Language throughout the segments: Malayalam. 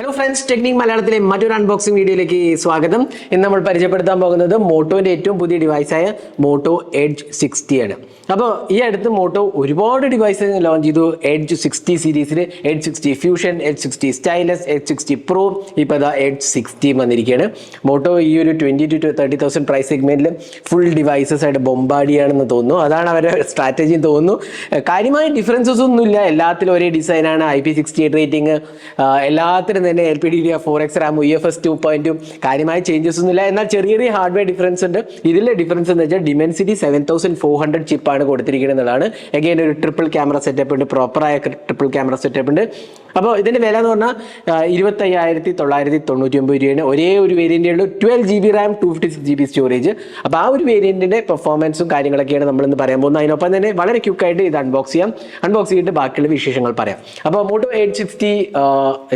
ഹലോ ഫ്രണ്ട്സ് ടെക്നിക് മലയാളത്തിലെ മറ്റൊരു അൺബോക്സിംഗ് വീഡിയോയിലേക്ക് സ്വാഗതം. ഇന്ന് നമ്മൾ പരിചയപ്പെടുത്താൻ പോകുന്നത് മോട്ടോന്റെ ഏറ്റവും പുതിയ ഡിവൈസായ മോട്ടോ എഡ്ജ് സിക്സ്റ്റി ആണ്. അപ്പോൾ ഈ അടുത്ത് മോട്ടോ ഒരുപാട് ഡിവൈസ് ലോഞ്ച് ചെയ്തു. എഡ്ജ് സിക്സ്റ്റി സീരീസിൽ Edge sixty fusion Edge sixty stylus Edge sixty pro ഇപ്പോൾ അതാ എഡ്ജ് സിക്സ്റ്റി വന്നിരിക്കുകയാണ്. മോട്ടോ ഈ ഒരു twenty to thirty thousand price സെഗ്മെന്റിൽ ഫുൾ ഡിവൈസസ് ആയിട്ട് ബൊമ്പാടിയാണെന്ന് തോന്നുന്നു. അതാണ് അവരുടെ സ്ട്രാറ്റജി തോന്നുന്നു. കാര്യമായ ഡിഫറൻസസ് ഒന്നുമില്ല. എല്ലാത്തിലും ഒരേ ഡിസൈനാണ് I P sixty eight rating എല്ലാത്തിനും തന്നെ L P D D four X RAM U F S two പോയിന്റും കാര്യമായ ചേഞ്ചസ് ഒന്നുമില്ല എന്നാൽ ചെറിയ ചെറിയ ഹാർഡ്വെയർ ഡിഫറൻസ് ഉണ്ട്. ഇതിലെ ഡിഫറൻസ് എന്ന് വെച്ചാൽ Dimensity seven thousand four hundred ചിപ്പാണ് കൊടുത്തിരിക്കുന്നത് എന്നുള്ളതാണ്. എഗെയിൻ ഒരു ട്രിപ്പിൾ ക്യാമറ സെറ്റപ്പ് ഉണ്ട്. പ്രോപ്പറായ ട്രിപ്പിൾ ക്യാമറ സെറ്റപ്പ് ഉണ്ട്. അപ്പോൾ ഇതിന്റെ വില എന്ന് പറഞ്ഞാൽ ഇരുപത്തയ്യായിരത്തി തൊള്ളായിരത്തി തൊണ്ണൂറ്റി ഒമ്പത് രൂപയാണ്. ഒരേ ഒരു വേരിയന്റേ ഉള്ളൂ. Twelve G B RAM two fifty six G B storage അപ്പോൾ ആ ഒരു വേരിയന്റിന്റെ പെർഫോമൻസും കാര്യങ്ങളൊക്കെയാണ് നമ്മളിന്ന് പറയാൻ പോകുന്നത്. അതിനൊപ്പം തന്നെ വളരെ ക്യുക്കായിട്ട് ഇത് അൺബോക്സ് ചെയ്യാം. അൺബോക്സ് ചെയ്തിട്ട് ബാക്കിയുള്ള വിശേഷങ്ങൾ പറയാം. അപ്പോൾ മോട്ടോ എയ്റ്റ് സിക്സ്റ്റി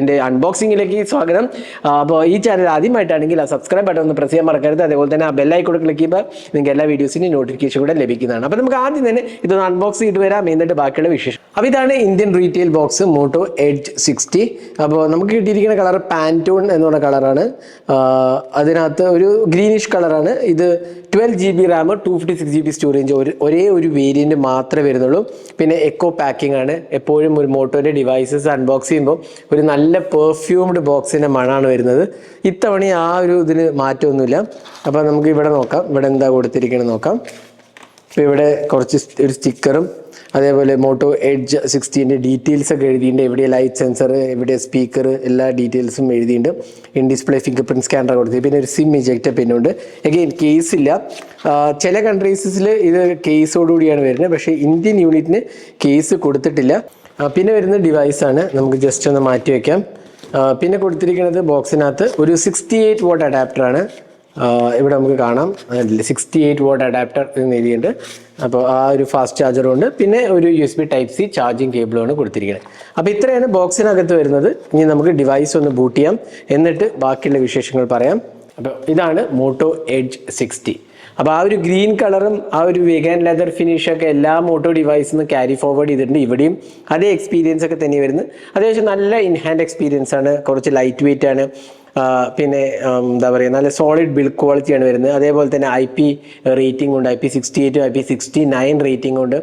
എന്റെ അൺബോക്സിംഗിലേക്ക് സ്വാഗതം. അപ്പോൾ ഈ ചാനൽ ആദ്യമായിട്ടാണെങ്കിൽ ആ സബ്സ്ക്രൈബ് ബട്ടൺ ഒന്ന് പ്രസ് ചെയ്യാൻ മറക്കരുത്. അതേപോലെ തന്നെ ആ ബെല്ലൈക്കോട് ക്ലിക്ക് ചെയ്യുമ്പോൾ നിങ്ങൾക്ക് എല്ലാ വീഡിയോസിന്റെയും നോട്ടിഫിക്കേഷൻ കൂടെ ലഭിക്കുന്നതാണ്. അപ്പോൾ നമുക്ക് ആദ്യം തന്നെ ഇതൊന്ന് അൺബോക്സ് ചെയ്ത് വരാം. എന്നിട്ട് ബാക്കിയുള്ള വിശേഷം. അപ്പോൾ ഇതാണ് Indian retail box Moto Edge sixty അപ്പോൾ നമുക്ക് കിട്ടിയിരിക്കുന്ന കളർ പാന്റൂൺ എന്ന് പറഞ്ഞ കളറാണ് അതിനകത്ത് ഒരു ഗ്രീനിഷ് കളറാണ് ഇത് twelve G B RAM two fifty six G B storage ഒരു ഒരേ ഒരു വേരിയന്റ് മാത്രമേ വരുന്നുള്ളൂ. പിന്നെ എക്കോ പാക്കിംഗ് ആണ്. എപ്പോഴും ഒരു മോട്ടോന്റെ ഡിവൈസസ് അൺബോക്സ് ചെയ്യുമ്പോൾ ഒരു നല്ല പെർഫ്യൂംഡ് ബോക്സിന്റെ മണമാണ് വരുന്നത്. ഇത്തവണ ആ ഒരു ഇതിന് മാറ്റമൊന്നുമില്ല. അപ്പോൾ നമുക്ക് ഇവിടെ നോക്കാം. ഇവിടെ എന്താ കൊടുത്തിരിക്കണമെന്ന് നോക്കാം. ഇപ്പോൾ ഇവിടെ കുറച്ച് ഒരു സ്റ്റിക്കറും അതേപോലെ മോട്ടോ എഡ്ജ് സിക്സ്റ്റീന്റെ ഡീറ്റെയിൽസ് ഒക്കെ എഴുതിയിട്ടുണ്ട്. എവിടെ ലൈറ്റ് സെൻസർ എവിടെ സ്പീക്കർ എല്ലാ ഡീറ്റെയിൽസും എഴുതിയിട്ടുണ്ട്. In display fingerprint scanner കൊടുത്തു പിന്നെ ഒരു സിം ഇജക്റ്റ് പിന്നുണ്ട്. എഗെയിൻ കേസ് ഇല്ല. ചില കൺട്രീസിൽ ഇത് കേസോടുകൂടിയാണ് വരുന്നത്. പക്ഷേ ഇന്ത്യൻ യൂണിറ്റിന് കേസ് കൊടുത്തിട്ടില്ല. പിന്നെ വരുന്ന ഡിവൈസാണ് നമുക്ക് ജസ്റ്റ് ഒന്ന് മാറ്റി വയ്ക്കാം പിന്നെ കൊടുത്തിരിക്കുന്നത് ബോക്സിനകത്ത് ഒരു സിക്സ്റ്റി എയ്റ്റ് വോട്ട് അഡാപ്റ്ററാണ് ഇവിടെ നമുക്ക് കാണാം. സിക്സ്റ്റി എയ്റ്റ് വോട്ട് അഡാപ്റ്റർ എന്ന് എഴുതിയിട്ടുണ്ട്. അപ്പോൾ ആ ഒരു ഫാസ്റ്റ് ചാർജറും ഉണ്ട്. പിന്നെ ഒരു U S B type C charging കേബിളുമാണ് കൊടുത്തിരിക്കുന്നത്. അപ്പോൾ ഇത്രയാണ് ബോക്സിനകത്ത് വരുന്നത്. ഇനി നമുക്ക് ഡിവൈസ് ഒന്ന് ബൂട്ട് ചെയ്യാം. എന്നിട്ട് ബാക്കിയുള്ള വിശേഷങ്ങൾ പറയാം. അപ്പോൾ ഇതാണ് മോട്ടോ എഡ്ജ് സിക്സ്റ്റി അപ്പോൾ ആ ഒരു ഗ്രീൻ കളറും ആ ഒരു വെഗൻ ലെതർ ഫിനിഷൊക്കെ എല്ലാ മോട്ടോ ഡിവൈസിൽ നിന്ന് ക്യാരി ഫോർവേഡ് ചെയ്തിട്ടുണ്ട്. ഇവിടെയും അതേ എക്സ്പീരിയൻസ് ഒക്കെ തന്നെ വരുന്നത്. അത്യാവശ്യം നല്ല ഇൻഹാൻഡ് എക്സ്പീരിയൻസ് ആണ്. കുറച്ച് ലൈറ്റ് വെയിറ്റ് ആണ്. പിന്നെ എന്താ പറയുക നല്ല സോളിഡ് ബിൽഡ് ക്വാളിറ്റിയാണ് വരുന്നത്. അതേപോലെ തന്നെ ഐ പി റേറ്റിംഗ് ഉണ്ട് I P sixty എയ്റ്റും I P sixty nine rating ഉണ്ട്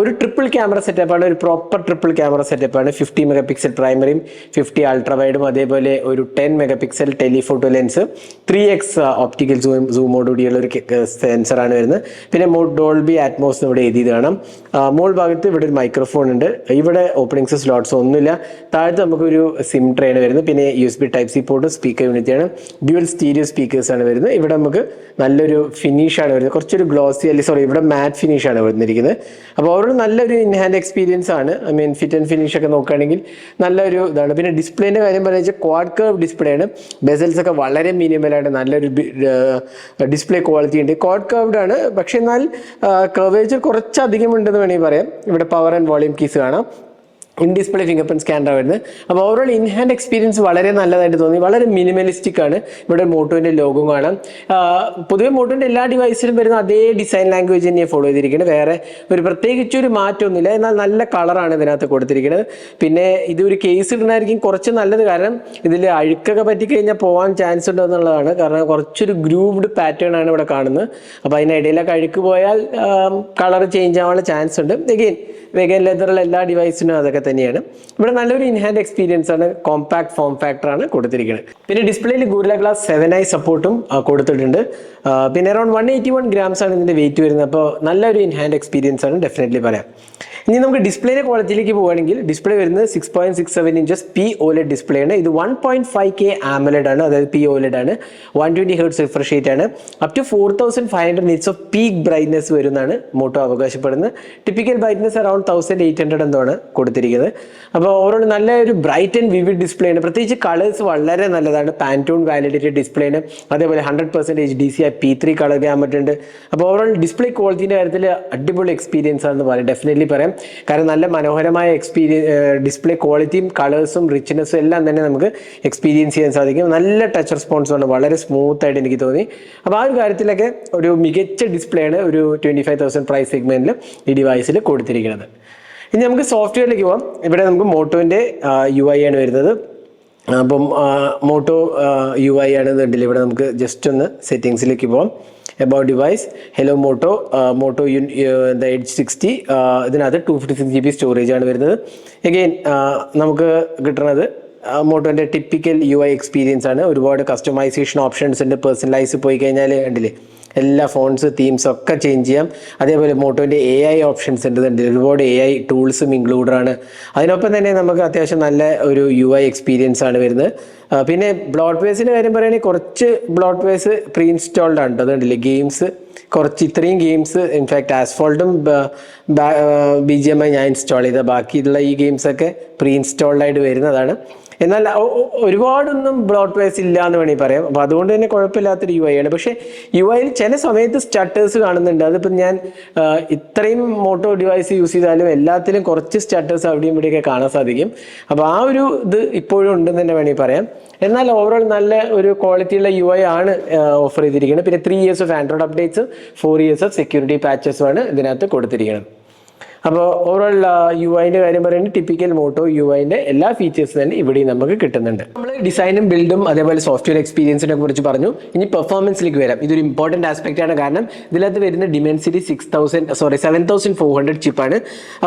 ഒരു ട്രിപ്പിൾ ക്യാമറ സെറ്റപ്പാണ് ഒരു പ്രോപ്പർ ട്രിപ്പിൾ ക്യാമറ സെറ്റപ്പാണ് ഫിഫ്റ്റി മെഗാ പിക്സൽ പ്രൈമറിയും ഫിഫ്റ്റി അൾട്രാ വൈഡും അതേപോലെ ഒരു ten megapixel telephoto lens three X optical zoom സൂമോടുകൂടിയുള്ള ഒരു സെൻസറാണ് വരുന്നത്. പിന്നെ മോ ഡോൾബി ആറ്റ്മോസ് ഇവിടെ എഴുതിയത് കാണാം. മോൾ ഭാഗത്ത് ഇവിടെ ഒരു മൈക്രോഫോൺ ഉണ്ട്. ഇവിടെ ഓപ്പണിങ്സ് സ്ലോട്ട്സ് ഒന്നുമില്ല. താഴത്ത് നമുക്കൊരു സിം ട്രെയിൻ വരുന്നത്. പിന്നെ U S B type C port speaker യൂണിറ്റാണ് ഡ്യുവൽ സ്റ്റീരിയോ സ്പീക്കേഴ്സ് ആണ് വരുന്നത്. ഇവിടെ നമുക്ക് നല്ലൊരു ഫിനിഷാണ് വരുന്നത്. കുറച്ചൊരു ഗ്ലോസി അല്ലെങ്കിൽ സോറി ഇവിടെ മാറ്റ് ആണ് വന്നിരിക്കുന്നത്. അപ്പോൾ ഓരോ നല്ലൊരു ഇൻഹാൻഡ് എക്സ്പീരിയൻസ് ആണ്. I mean fit and finish ഒക്കെ നോക്കുകയാണെങ്കിൽ നല്ലൊരു ഇതാണ്. പിന്നെ ഡിസ്പ്ലേന്റെ കാര്യം പറഞ്ഞു വെച്ചാൽ ക്വാഡ് കർവ് ഡിസ്പ്ലേ ആണ്. ബെസൽസ് ഒക്കെ വളരെ മിനിമലാണ് നല്ലൊരു ഡിസ്പ്ലേ ക്വാളിറ്റി ഉണ്ട്. ക്വാഡ് കർവ്ഡ് ആണ്. പക്ഷേ എന്നാൽ കർവേജർ കുറച്ചധികം ഉണ്ടെന്ന് വേണമെങ്കിൽ പറയാം. ഇവിടെ പവർ ആൻഡ് വോളിയം കീസ് കാണാം. In display fingerprint scanner വരുന്നത്. അപ്പോൾ ഓവറോൾ ഇൻ ഹാൻഡ് എക്സ്പീരിയൻസ് വളരെ നല്ലതായിട്ട് തോന്നി. വളരെ മിനിമലിസ്റ്റിക് ആണ്. ഇവിടെ മോട്ടോന്റെ ലോഗോ കാണാം. പൊതുവെ മോട്ടോന്റെ എല്ലാ ഡിവൈസിലും വരുന്ന അതേ ഡിസൈൻ ലാംഗ്വേജ് തന്നെ ഫോളോ ചെയ്തിരിക്കുന്നത്. വേറെ ഒരു പ്രത്യേകിച്ച് ഒരു മാറ്റമൊന്നുമില്ല. എന്നാൽ നല്ല കളറാണ് ഇതിനകത്ത് കൊടുത്തിരിക്കുന്നത്. പിന്നെ ഇതൊരു കേസ് ഇടുന്നതായിരിക്കും കുറച്ച് നല്ലത്. കാരണം ഇതിൽ അഴുക്കൊക്കെ പറ്റിക്കഴിഞ്ഞാൽ പോകാൻ ചാൻസ് ഉണ്ടെന്നുള്ളതാണ് കാരണം കുറച്ചൊരു ഗ്രൂവ്ഡ് പാറ്റേൺ ആണ് ഇവിടെ കാണുന്നത്. അപ്പോൾ അതിനിടയിലൊക്കെ അഴുക്ക് പോയാൽ കളർ ചേഞ്ച് ആവാനുള്ള ചാൻസ് ഉണ്ട്. എഗെയിൻ വെഗൻ ലെതറുള്ള എല്ലാ ഡിവൈസിനും അതൊക്കെ തന്നെയാണ്. ഇവിടെ നല്ലൊരു ഇൻഹാൻഡ് എക്സ്പീരിയൻസ് ആണ്. കോമ്പാക്ട് ഫോം ഫാക്ടർ ആണ് കൊടുത്തിരിക്കുന്നത് പിന്നെ ഡിസ്പ്ലേയിൽ ഗൂരില ഗ്ലാസ് സെവൻ ഐ സപ്പോർട്ടും കൊടുത്തിട്ടുണ്ട്. പിന്നെ around one eighty one grams ആണ് ഇതിന്റെ വെയിറ്റ് വരുന്നത്. അപ്പോൾ നല്ലൊരു ഇൻഹാൻഡ് എക്സ്പീരിയൻസ് ആണ് ഡെഫിനറ്റ്ലി പറയാം. ഇനി നമുക്ക് ഡിസ്പ്ലേയുടെ ക്വാളിറ്റിയിലേക്ക് പോവുകയാണെങ്കിൽ ഡിസ്പ്ലേ വരുന്നത് six point six seven inches P OLED display ആണ്. ഇത് one point five K AMOLED ആണ് അതായത് പി ഓലഡ് ആണ്. One twenty hertz refresh rate ആണ്. Up to four thousand five hundred nits of peak brightness വരുന്നതാണ് മോട്ടോ അവകാശപ്പെടുന്നത്. Typical brightness around thousand eight hundred എന്താണ് കൊടുത്തിരിക്കുന്നത്. അപ്പോൾ ഓവറോൾ നല്ല ഒരു ബ്രൈറ്റ് ആൻഡ് വിവിഡ് ഡിസ്പ്ലേ ആണ്. പ്രത്യേകിച്ച് കളേഴ്സ് വളരെ നല്ലതാണ്. പാന്റൂൺ വാലിഡിറ്റി ഡിസ്പ്ലേ ആണ്. അതേപോലെ ഹൺഡ്രഡ് പെർസെന്റേജ് ഡി സി ആ പി ത്രീ കളർ ഗ്യാമറ്റ് ഉണ്ട്. അപ്പോൾ ഓവറോൾ ഡിസ്പ്ലേ ക്വാളിറ്റിന്റെ കാര്യത്തിൽ അടിപൊളി എക്സ്പീരിയൻസ് ആണെന്ന് പറയാം. ഡെഫിനറ്റ്ലി പറയാം. കാരണം നല്ല മനോഹരമായ എക്സ്പീരിയൻ ഡിസ്പ്ലേ ക്വാളിറ്റിയും കളേഴ്സും റിച്ച്നെസ്സും എല്ലാം തന്നെ നമുക്ക് എക്സ്പീരിയൻസ് ചെയ്യാൻ സാധിക്കും. നല്ല ടച്ച് റെസ്പോൺസ് ആണ്. വളരെ സ്മൂത്ത് ആയിട്ട് എനിക്ക് തോന്നി. അപ്പോൾ ആ ഒരു കാര്യത്തിലൊക്കെ ഒരു മികച്ച ഡിസ്പ്ലേ ആണ് ഒരു ട്വന്റി ഫൈവ് തൗസൻഡ് പ്രൈസ് സെഗ്മെന്റിൽ ഈ ഡിവൈസിൽ കൊടുത്തിരിക്കുന്നത്. ഇനി നമുക്ക് സോഫ്റ്റ്വെയറിലേക്ക് പോകാം ഇവിടെ നമുക്ക് മോട്ടോന്റെ യു ഐ ആണ് വരുന്നത്. അപ്പം മോട്ടോ യു ഐ ആണ് ഇതുണ്ടല്ലോ ഇവിടെ നമുക്ക് ജസ്റ്റ് ഒന്ന് സെറ്റിങ്സിലേക്ക് പോകാം about device hello Moto Moto U എന്താ എയ്റ്റ് സിക്സ്റ്റി ഇതിനകത്ത് two fifty six G B storage ആണ് വരുന്നത്. എഗെയിൻ നമുക്ക് കിട്ടുന്നത് മോട്ടോന്റെ ടിപ്പിക്കൽ യു ഐ എക്സ്പീരിയൻസ് ആണ്. ഒരുപാട് കസ്റ്റമൈസേഷൻ ഓപ്ഷൻസ് ഉണ്ട്. പേഴ്സണലൈസ് പോയി കഴിഞ്ഞാൽ ഉണ്ടല്ലേ എല്ലാ ഫോൺസ് തീംസ് ഒക്കെ ചേഞ്ച് ചെയ്യാം. അതേപോലെ മോട്ടോന്റെ എ ഐ ഓപ്ഷൻസ് ഉണ്ട്. ഒരുപാട് എ ഐ ടൂൾസും ഇൻക്ലൂഡഡ് ആണ്. അതിനൊപ്പം തന്നെ നമുക്ക് അത്യാവശ്യം നല്ല ഒരു യു ഐ എക്സ്പീരിയൻസ് ആണ് വരുന്നത്. പിന്നെ ബ്ലോട്ട് കാര്യം പറയുകയാണെങ്കിൽ കുറച്ച് ബ്ലോട്ട് വേസ് പ്രീ ഇൻസ്റ്റാൾഡ് ആണ് അതുകൊണ്ടില്ലേ ഗെയിംസ് കുറച്ച് ഇത്രയും ഗെയിംസ് ഇൻഫാക്റ്റ് ആസ്ഫോൾട്ടും ബി ജി എം ഐ ഞാൻ ഇൻസ്റ്റാൾ ചെയ്ത. ബാക്കിയുള്ള ഈ ഗെയിംസൊക്കെ പ്രീ ഇൻസ്റ്റാൾഡായിട്ട് വരുന്നതാണ്. എന്നാൽ ഒരുപാടൊന്നും ബ്ലോട്ട് വേസ് ഇല്ല എന്ന് വേണമെങ്കിൽ പറയാം. അപ്പോൾ അതുകൊണ്ട് തന്നെ കുഴപ്പമില്ലാത്തൊരു യു ഐ ആണ്. പക്ഷേ യു ഐയിൽ ചില സമയത്ത് സ്റ്റട്ടേഴ്സ് കാണുന്നുണ്ട്. അതിപ്പോൾ ഞാൻ ഇത്രയും മോട്ടോ ഡിവൈസ് യൂസ് ചെയ്താലും എല്ലാത്തിലും കുറച്ച് സ്റ്റട്ടേഴ്സ് അവിടെയും ഇവിടെയൊക്കെ കാണാൻ സാധിക്കും. അപ്പോൾ ആ ഒരു ഇത് ഇപ്പോഴും ഉണ്ടെന്ന് തന്നെ വേണമെങ്കിൽ പറയാം. എന്നാൽ ഓവറോൾ നല്ല ഒരു ക്വാളിറ്റിയുള്ള യു ഐ ആണ് ഓഫർ ചെയ്തിരിക്കുന്നത്. പിന്നെ three years of Android updates four years of security പാച്ചസും ആണ് ഇതിനകത്ത് കൊടുത്തിരിക്കുന്നത്. അപ്പോൾ ഓവറോൾ യു ഐന്റെ കാര്യം പറയുന്നത് ടിപ്പിക്കൽ മോട്ടോ യു ഐന്റെ എല്ലാ ഫീച്ചേഴ്സും തന്നെ ഇവിടെയും നമുക്ക് കിട്ടുന്നുണ്ട്. നമ്മൾ ഡിസൈനും ബിൽഡും അതേപോലെ സോഫ്റ്റ്വെയർ എക്സ്പീരിയൻസിനെ കുറിച്ച് പറഞ്ഞു. ഇനി പെർഫോമൻസിലേക്ക് വരാം. ഇതൊരു ഇമ്പോർട്ടന്റ് ആസ്പെക്റ്റ് ആണ്. കാരണം ഇതിനകത്ത് വരുന്ന Dimensity six thousand sorry seven thousand four hundred ചിപ്പാണ്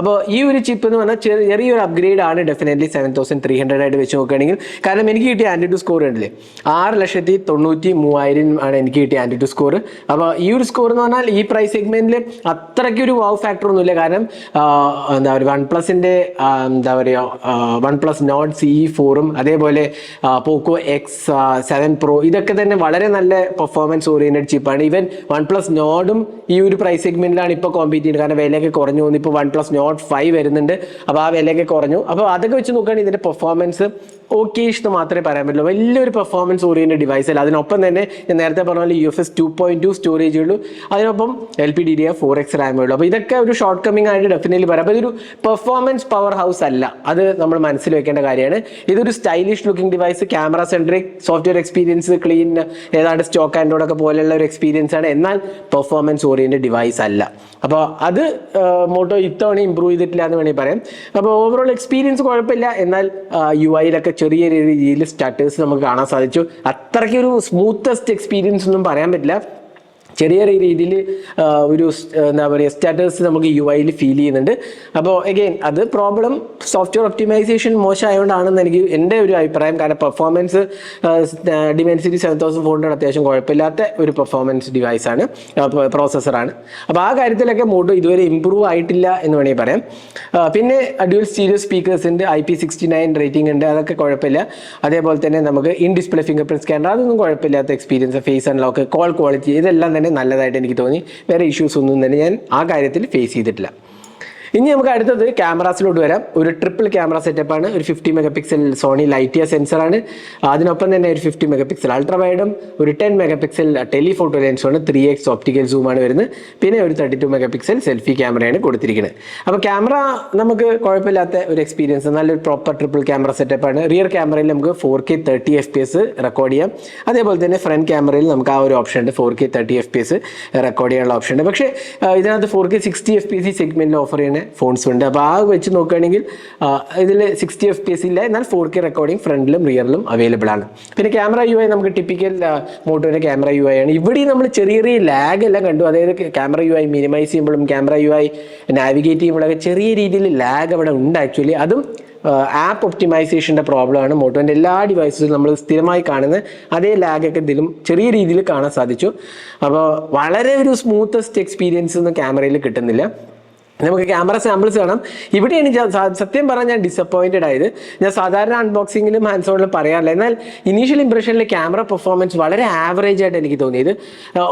അപ്പോൾ ഈ ഒരു ചിപ്പ് എന്ന് പറഞ്ഞാൽ ചെറിയ ചെറിയൊരു അപ്ഗ്രേഡ് ആണ് definitely seven thousand three hundred ആയിട്ട് വെച്ച് നോക്കുകയാണെങ്കിൽ. കാരണം എനിക്ക് കിട്ടിയ ആന്റിറ്റു സ്കോർ ഉണ്ടല്ലേ? ആറ് ലക്ഷത്തി തൊണ്ണൂറ്റി മൂവായിരം ആണ് എനിക്ക് കിട്ടിയ ആന്റിറ്റു സ്കോർ അപ്പോൾ ഈ ഒരു സ്കോർ എന്ന് പറഞ്ഞാൽ ഈ പ്രൈസ് സെഗ്മെന്റിൽ അത്രയ്ക്ക് ഒരു വാവ് ഫാക്ടർ ഒന്നുമില്ല. കാരണം എന്താ പറയുക വൺ പ്ലസിന്റെ എന്താ പറയുക വൺ പ്ലസ് നോട്ട് സി ഫോറും അതേപോലെ പോക്കോ എക്സ് സെവൻ പ്രോ ഇതൊക്കെ തന്നെ വളരെ നല്ല പെർഫോമൻസ് ഓറിയന്റഡ് ചിപ്പാണ്. ഈവൻ വൺ പ്ലസ് നോഡും ഈ ഒരു പ്രൈസ് സെഗ്മെന്റിലാണ് ഇപ്പോൾ കോമ്പീറ്റ് ചെയ്യുന്നത്. കാരണം വിലയൊക്കെ കുറഞ്ഞു വന്നു ഇപ്പോൾ വൺ പ്ലസ് നോട്ട് ഫൈവ് വരുന്നുണ്ട്. അപ്പോൾ ആ വിലയൊക്കെ കുറഞ്ഞു. അപ്പോൾ അതൊക്കെ വെച്ച് നോക്കുകയാണെങ്കിൽ ഇതിന്റെ പെർഫോമൻസ് ഓക്കെ എന്ന് മാത്രമേ പറയാൻ പറ്റുള്ളൂ. വലിയൊരു പെർഫോമൻസ് ഓറിയന്റഡ് ഡിവൈസ് അല്ല. അതിനൊപ്പം തന്നെ ഞാൻ നേരത്തെ പറഞ്ഞ പോലെ U F S two point two storage ഉള്ളൂ. അതിനൊപ്പം L P D D F four X റാമേ ഉള്ളൂ. അപ്പോൾ ഇതൊക്കെ ഒരു ഷോർട്ട് കമ്മിങ് ആയിട്ട് ഡെഫിനറ്റ്ലി പറയാം. അപ്പോൾ ഇതൊരു പെർഫോമൻസ് പവർ ഹൗസ് അല്ല. അത് നമ്മൾ മനസ്സിൽ വെക്കേണ്ട കാര്യമാണ്. ഇതൊരു stylish looking device camera centric software experience clean ഏതാണ്ട് സ്റ്റോക്ക് ആൻഡ്രോയിഡ് ഒക്കെ പോലെയുള്ള ഒരു എക്സ്പീരിയൻസ് ആണ്. എന്നാൽ പെർഫോമൻസ് ഓറിയന്റഡ് ഡിവൈസ് അല്ല. അപ്പോൾ അത് മോട്ടോ ഇത്തവണ ഇമ്പ്രൂവ് ചെയ്തിട്ടില്ല എന്ന് വേണമെങ്കിൽ പറയാം. അപ്പോൾ ഓവറോൾ എക്സ്പീരിയൻസ് കുഴപ്പമില്ല. എന്നാൽ യു ഐയിലൊക്കെ ചെറിയ രീതിയിൽ സ്റ്റാർട്ടേഴ്സ് നമുക്ക് കാണാൻ സാധിച്ചു. അത്രയ്ക്ക് ഒരു സ്മൂത്തസ്റ്റ് എക്സ്പീരിയൻസ് ഒന്നും പറയാൻ പറ്റില്ല. ചെറിയ രീതിയിൽ ഒരു എന്താ പറയുക സ്റ്റാറ്റസ് നമുക്ക് യു ഐയിൽ ഫീൽ ചെയ്യുന്നുണ്ട്. അപ്പോൾ എഗെയിൻ അത് പ്രോബ്ലം സോഫ്റ്റ്വെയർ ഒപ്റ്റിമൈസേഷൻ മോശമായതുകൊണ്ടാണെന്ന് എനിക്ക് എന്റെ ഒരു അഭിപ്രായം. കാരണം performance Dimensity seven thousand four hundred അത്യാവശ്യം കുഴപ്പമില്ലാത്ത ഒരു പെർഫോമൻസ് ഡിവൈസാണ് പ്രോസസ്സറാണ് അപ്പോൾ ആ കാര്യത്തിലൊക്കെ മോട്ടോ ഇതുവരെ ഇമ്പ്രൂവ് ആയിട്ടില്ല എന്ന് വേണമെങ്കിൽ പറയാം. പിന്നെ അഡ്യൂൽ സ്റ്റീരിയോ സ്പീക്കേഴ്സ് ഉണ്ട് I P sixty nine rating ഉണ്ട് അതൊക്കെ കുഴപ്പമില്ല. അതേപോലെ തന്നെ നമുക്ക് in display fingerprint scanner അതൊന്നും കുഴപ്പമില്ലാത്ത experience face unlock call quality ഇതെല്ലാം നല്ലതായിട്ട് എനിക്ക് തോന്നി. വേറെ ഇഷ്യൂസ് ഒന്നും തന്നെ ഞാൻ ആ കാര്യത്തിൽ ഫേസ് ചെയ്തിട്ടില്ല. ഇനി നമുക്ക് അടുത്തത് ക്യാമറാസിലോട്ട് വരാം. ഒരു ട്രിപ്പിൾ ക്യാമറ സെറ്റപ്പ് ആണ്. ഒരു fifty megapixel Sony Lytia സെൻസറാണ് അതിനൊപ്പം തന്നെ ഒരു ഫിഫ്റ്റി മെഗാ പിക്സൽ അൾട്രാ വൈഡും ഒരു ടെൻ മെഗാ പിക്സൽ ടെലിഫോട്ടോ ലെൻസുമാണ് ത്രീ എക്സ് ഓപ്റ്റിക്കൽ സൂമാണ് വരുന്നത്. പിന്നെ ഒരു thirty two megapixel selfie ക്യാമറയാണ് കൊടുത്തിരിക്കുന്നത് അപ്പോൾ ക്യാമറ നമുക്ക് കുഴപ്പമില്ലാത്ത ഒരു എക്സ്പീരിയൻസ് നല്ലൊരു പ്രോപ്പർ ട്രിപ്പിൾ ക്യാമറ സെറ്റപ്പ് ആണ്. റിയർ ക്യാമറയിൽ നമുക്ക് four K thirty F P S record ചെയ്യാം. അതേപോലെ തന്നെ ഫ്രണ്ട് ക്യാമറയിൽ നമുക്ക് ആ ഒരു ഓപ്ഷൻ ഉണ്ട്. Four K thirty F P S record ചെയ്യാനുള്ള ഓപ്ഷൻ ഉണ്ട്. പക്ഷേ ഇതിനകത്ത് four K sixty F P C സെഗ്മെന്റിൽ ഓഫർ ചെയ്യുന്ന ഫോൺസ് ഉണ്ട്. അപ്പോൾ ആ വെച്ച് നോക്കുകയാണെങ്കിൽ ഇതിൽ സിക്സ്റ്റി എഫ് പി എസ് ഇല്ല. എന്നാൽ ഫോർ കെ റെക്കോർഡിംഗ് ഫ്രണ്ടിലും റിയറിലും അവൈലബിൾ ആണ്. പിന്നെ ക്യാമറ യു ഐ നമുക്ക് ടിപ്പിക്കൽ മോട്ടോയുടെ ക്യാമറ യു ഐ ആണ്. ഇവിടെയും നമ്മൾ ചെറിയ ചെറിയ ലാഗ് എല്ലാം കണ്ടു. അതായത് ക്യാമറ യു ഐ മിനിമൈസ് ചെയ്യുമ്പോഴും ക്യാമറ യു ഐ നാവിഗേറ്റ് ചെയ്യുമ്പോഴൊക്കെ ചെറിയ രീതിയിൽ ലാഗ് അവിടെ ഉണ്ട് ആക്ച്വലി അതും ആപ്പ് ഒപ്റ്റിമൈസേഷന്റെ പ്രോബ്ലമാണ് മോട്ടോന്റെ എല്ലാ ഡിവൈസസിലും നമ്മൾ സ്ഥിരമായി കാണുന്നത് അതേ ലാഗൊക്കെ ഇതിലും ചെറിയ രീതിയിൽ കാണാൻ സാധിച്ചു. അപ്പോൾ വളരെ ഒരു സ്മൂത്തസ്റ്റ് എക്സ്പീരിയൻസ് ഒന്നും ക്യാമറയിൽ കിട്ടുന്നില്ല. നമുക്ക് ക്യാമറ സാമ്പിൾസ് കാണാം. ഇവിടെയാണ് സത്യം പറഞ്ഞാൽ ഞാൻ ഡിസപ്പോയിന്റഡ് ആയത്. ഞാൻ സാധാരണ അൺബോക്സിങ്ങിലും ഹാൻഡ്സ് ഓണിലും പറയാറില്ല. എന്നാൽ ഇനീഷ്യൽ ഇംപ്രഷനിൽ ക്യാമറ പെർഫോമൻസ് വളരെ ആവറേജ് ആയിട്ട് എനിക്ക് തോന്നിയത്.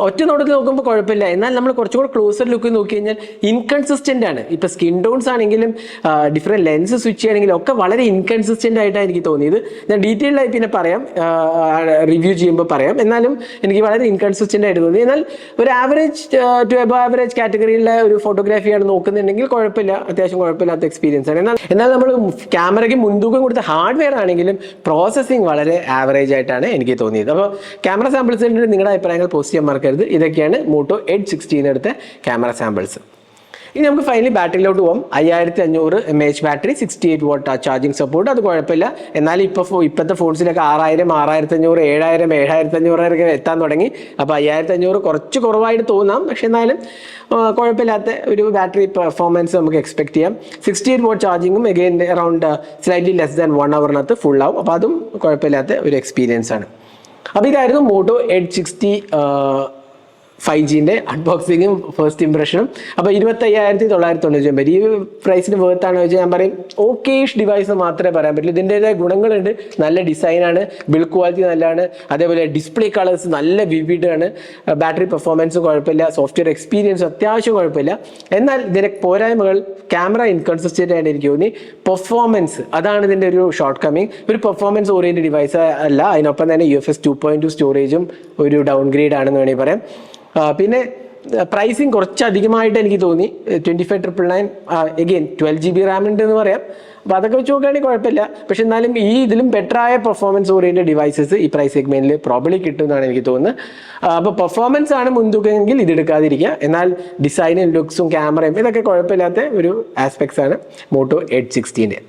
ഒറ്റ നോട്ടത്തിൽ നോക്കുമ്പോൾ കുഴപ്പമില്ല. എന്നാൽ നമ്മൾ കുറച്ചുകൂടെ ക്ലോസർ ലുക്ക് നോക്കി കഴിഞ്ഞാൽ ഇൻകൺസിസ്റ്റന്റ് ആണ്. ഇപ്പോൾ സ്കിൻ ടോൺസ് ആണെങ്കിലും ഡിഫറെന്റ് ലെൻസ് സ്വിച്ച് ചെയ്യുകയാണെങ്കിലും ഒക്കെ വളരെ ഇൻകൺസിസ്റ്റന്റ് ആയിട്ടാണ് എനിക്ക് തോന്നിയത്. ഞാൻ ഡീറ്റെയിൽഡ് ആയി പിന്നെ പറയാം. റിവ്യൂ ചെയ്യുമ്പോൾ പറയാം. എന്നാലും എനിക്ക് വളരെ ഇൻകൺസിസ്റ്റന്റ് ആയിട്ട് തോന്നി. എന്നാൽ ഒരു ആവറേജ് ടു എബോ ആവറേജ് കാറ്റഗറിയിലെ ഒരു ഫോട്ടോഗ്രാഫിയാണ് നോക്കുന്നുണ്ടെങ്കിൽ കുഴപ്പമില്ല. അത്യാവശ്യം കുഴപ്പമില്ലാത്ത എക്സ്പീരിയൻസ് ആണ്. എന്നാൽ എന്നാൽ നമ്മൾ ക്യാമറയ്ക്ക് മുൻതൂക്കം കൊടുത്ത ഹാർഡ്വെയർ ആണെങ്കിലും പ്രോസസ്സിംഗ് വളരെ ആവറേജ് ആയിട്ടാണ് എനിക്ക് തോന്നിയത്. അപ്പോൾ ക്യാമറ സാമ്പിൾസിന്റെ നിങ്ങളുടെ അഭിപ്രായങ്ങൾ പോസ്റ്റ് ചെയ്യാൻ മറക്കരുത്. ഇതൊക്കെയാണ് മോട്ടോ എയ്റ്റ് സിക്സ്റ്റീൻ എടുത്ത ക്യാമറ സാമ്പിൾസ് ഇനി നമുക്ക് ഫൈനലി ബാറ്ററിയിലോട്ട് പോകാം അയ്യായിരത്തി അഞ്ഞൂറ് M H battery sixty eight watt charging support അത് കുഴപ്പമില്ല. എന്നാൽ ഇപ്പോൾ ഇപ്പോഴത്തെ ഫോൺസിലൊക്കെ ആറായിരം ആറായിരത്തി അഞ്ഞൂറ് ഏഴായിരം ഏഴായിരത്തി അഞ്ഞൂറ് വരെ എത്താൻ തുടങ്ങി. അപ്പോൾ അയ്യായിരത്തി അഞ്ഞൂറ് കുറച്ച് കുറവായിട്ട് തോന്നാം. പക്ഷെ എന്നാലും കുഴപ്പമില്ലാത്ത ഒരു ബാറ്ററി പെർഫോമൻസ് നമുക്ക് എക്സ്പെക്ട് ചെയ്യാം. Sixty eight watt ചാർജിങ്ങും again around slightly less than one അവറിനകത്ത് full ആവും. അപ്പോൾ അതും കുഴപ്പമില്ലാത്ത ഒരു എക്സ്പീരിയൻസ് ആണ്. അപ്പോൾ ഇതായിരുന്നു മോട്ടോ എയ്റ്റ് സിക്സ്റ്റി ഫൈവ് ജീന്റെ അൺബോക്സിങ്ങും ഫസ്റ്റ് ഇംപ്രഷനും അപ്പോൾ ഇരുപത്തയ്യായിരത്തി തൊള്ളായിരത്തി തൊണ്ണൂറ്റി ഒമ്പത്. ഈ പ്രൈസിന് വേർത്താണോ ചോദിച്ചാൽ ഞാൻ പറയും ഓക്കേഷ് ഡിവൈസ് മാത്രമേ പറയാൻ പറ്റുള്ളൂ. ഇതിന്റെതായ ഗുണങ്ങളുണ്ട്. നല്ല ഡിസൈനാണ് ബിൽഡ് ക്വാളിറ്റി നല്ലതാണ്. അതേപോലെ ഡിസ്പ്ലേ കളേഴ്സ് നല്ല വിവിഡാണ് ബാറ്ററി പെർഫോമൻസ് കുഴപ്പമില്ല. സോഫ്റ്റ്വെയർ എക്സ്പീരിയൻസ് അത്യാവശ്യം കുഴപ്പമില്ല. എന്നാൽ ഇതിന്റെ പോരായ്മകൾ ക്യാമറ ഇൻകൺസിസ്റ്റന്റ് ആയിട്ട് എനിക്ക് തോന്നി. പെർഫോമൻസ് അതാണ് ഇതിന്റെ ഒരു ഷോർട്ട് കമ്മിങ് ഒരു പെർഫോമൻസ് ഓറിയന്റഡ് ഡിവൈസ് അല്ല. അതിനൊപ്പം തന്നെ U F S two point two സ്റ്റോറേജും ഒരു ഡൗൺഗ്രേഡ് ആണെന്ന് വേണമെങ്കിൽ പറയാം. പിന്നെ പ്രൈസിങ് കുറച്ച് അധികമായിട്ട് എനിക്ക് തോന്നി. Twenty five triple nine again twelve G B RAM ഉണ്ട് എന്ന് പറയാം. അപ്പോൾ അതൊക്കെ വെച്ച് നോക്കുകയാണെങ്കിൽ കുഴപ്പമില്ല. പക്ഷെ എന്നാലും ഈ ഇതിലും ബെറ്ററായ പെർഫോമൻസ് ഓറിയന്റഡ് ഡിവൈസസ് ഈ പ്രൈസ് സെഗ്മെന്റിൽ പ്രോബ്ലി കിട്ടും എന്നാണ് എനിക്ക് തോന്നുന്നത്. അപ്പോൾ പെർഫോമൻസ് ആണ് മുൻതൂക്കമെങ്കിൽ ഇതെടുക്കാതിരിക്കുക എന്നാൽ ഡിസൈനും ലുക്സും ക്യാമറയും ഇതൊക്കെ കുഴപ്പമില്ലാത്ത ഒരു ആസ്പെക്ട്സ് ആണ് മോട്ടോ എയ്റ്റ് സിക്സ്റ്റീന്റെ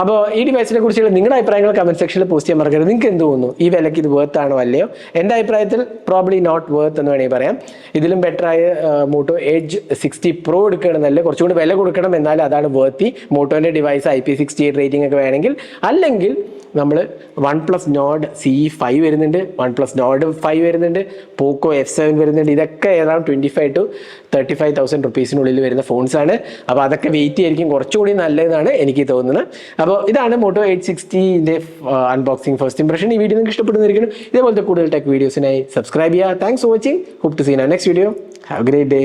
അപ്പോൾ ഈ ഡിവൈസിനെ കുറിച്ചുള്ള നിങ്ങളുടെ അഭിപ്രായങ്ങൾ കമന്റ് സെക്ഷനിൽ പോസ്റ്റ് ചെയ്യാൻ മറക്കരുത്. നിങ്ങൾക്ക് എന്ത് തോന്നുന്നു? ഈ വിലയ്ക്ക് ഇത് വേർത്ത് ആണോ അല്ലയോ? എന്റെ അഭിപ്രായത്തിൽ പ്രോബ്ലി നോട്ട് വേർത്ത് എന്ന് വേണമെങ്കിൽ പറയാം. ഇതിലും ബെറ്റർ ആയ മോട്ടോ എഡ്ജ് സിക്സ്റ്റി പ്രോ എടുക്കണമെന്നല്ല കുറച്ചുകൂടി വില കൊടുക്കണം എന്നാൽ അതാണ് worthy മോട്ടോന്റെ device I P sixty eight rating ഒക്കെ വേണമെങ്കിൽ അല്ലെങ്കിൽ നമ്മൾ one plus Nord C five വരുന്നുണ്ട് വൺ പ്ലസ് നോഡ് ഫൈവ് വരുന്നുണ്ട് പോക്കോ എഫ് സെവൻ വരുന്നുണ്ട്. ഇതൊക്കെ ഏതാണ്ട് twenty five to thirty five thousand റുപ്പീസിനുള്ളിൽ വരുന്ന ഫോൺസ് ആണ് അപ്പോൾ അതൊക്കെ വെയിറ്റ് ആയിരിക്കും കുറച്ചുകൂടി നല്ലതെന്നാണ് എനിക്ക് തോന്നുന്നത്. അപ്പോൾ ഇതാണ് മോട്ടോ എയ്റ്റ് സിക്സ്റ്റീന്റെ അൺബോക്സിംഗ് ഫസ്റ്റ് ഇംപ്രഷൻ ഈ വീഡിയോ നിങ്ങൾക്ക് ഇഷ്ടപ്പെടുന്നതായിരിക്കും ഇതേപോലത്തെ കൂടുതൽ ടെക് വീഡിയോസിനായി സബ്സ്ക്രൈബ് ചെയ്യുക. Thanks for watching hope to seen next video have great day